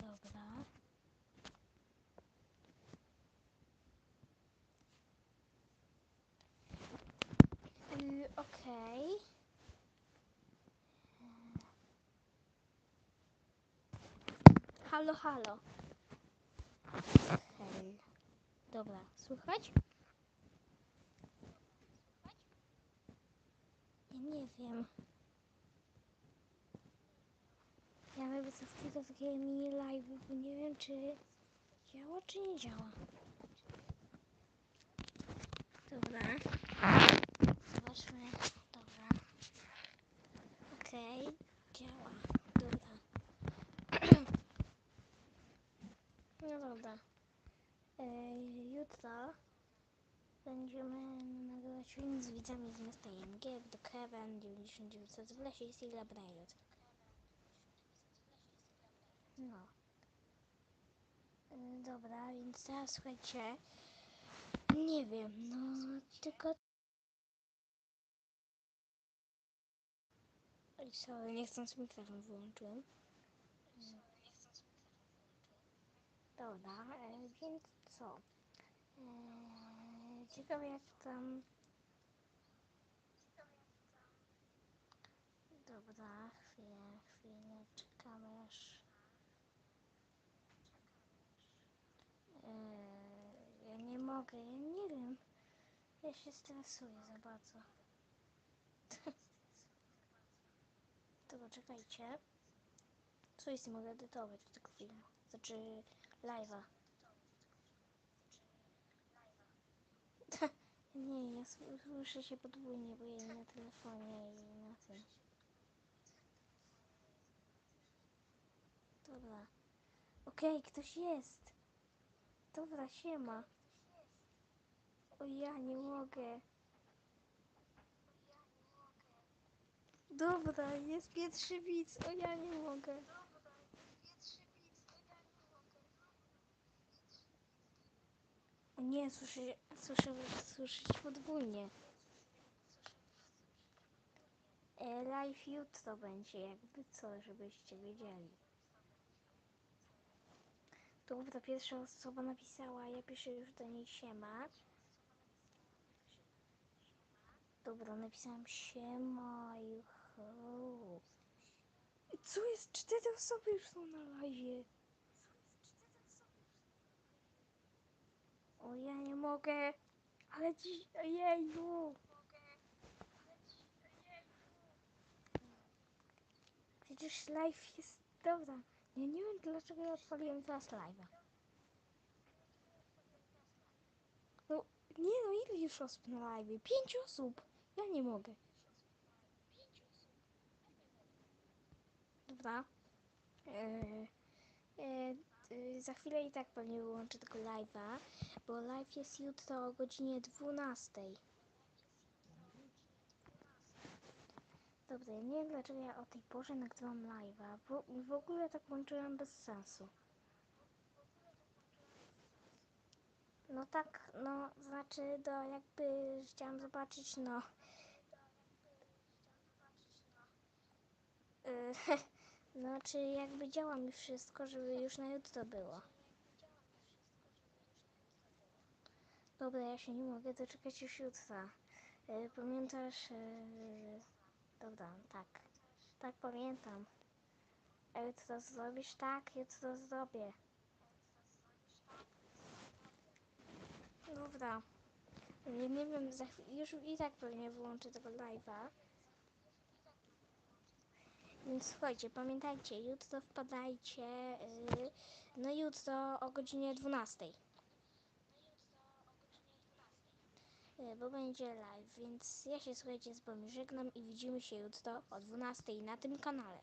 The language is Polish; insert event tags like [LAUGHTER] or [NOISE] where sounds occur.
Dobra. Y, Okej. Halo, halo. Hej. Dobra, słychać? Ja nie wiem. Co chwilę takie mini live, bo nie wiem czy działa czy nie działa. Dobra. Zobaczmy. Dobra. Okej. Działa. Dobra. [CLEARS THROAT] No dobra. E, jutro będziemy nagrywać film z widzami z miasta Jęgier do Kevin 9900 w lesie jest i Labrajot. No. E, Dobra, więc teraz słuchajcie. Nie wiem, no tylko. Oj, sorry, niechcąc mikrofon wyłączyłem. Dobra, e, więc co? E, ciekawe jak tam. Dobra, chwilę, chwilę, czekamy aż. E, ja nie mogę, ja nie wiem. Ja się stresuję za bardzo. [LAUGHS] Dobra, czekajcie. Coś nie mogę edytować w tego filmu. Znaczy live'a. [LAUGHS] Nie, ja słyszę się podwójnie, bo ja na telefonie i na tym. Dobra. Okej, ktoś jest. Dobra, siema. O ja nie mogę. Dobra, jest pierwszy widz. O ja nie mogę. O nie, słyszę, słyszę, się podwójnie. E, live jutro będzie, jakby co, żebyście wiedzieli. Dobra, pierwsza osoba napisała, ja piszę już do niej siema. Dobra, napisałam siema, juhu. Co jest? Cztery osoby już są na live. O, ja nie mogę. Ale dziś, ojeju. Przecież live jest, dobra. Ja nie wiem dlaczego ja odpaliłem teraz live'a. No, nie no, ile już osób na live? Pięć osób. Ja nie mogę. Dobra. E, y, za chwilę i tak pewnie wyłączę tego live'a, bo live jest jutro o godzinie 12. Dobra, ja nie wiem dlaczego ja o tej porze nagrywam live'a, bo w ogóle tak włączyłem bez sensu. No tak, no, znaczy, do jakby chciałam zobaczyć, no. [LAUGHS] No, czy jakby działa mi wszystko, żeby już na jutro było. Dobra, ja się nie mogę doczekać już jutra. Y, pamiętasz? Y, dobra, tak. Tak, pamiętam. A jutro zrobisz? Tak, jutro zrobię. Dobra. Nie, wiem, już i tak pewnie wyłączę tego live'a. Więc słuchajcie, pamiętajcie, jutro wpadajcie, yy, no jutro o godzinie 12. Yy, bo będzie live, więc ja się słuchajcie z wami żegnam i widzimy się jutro o 12 na tym kanale.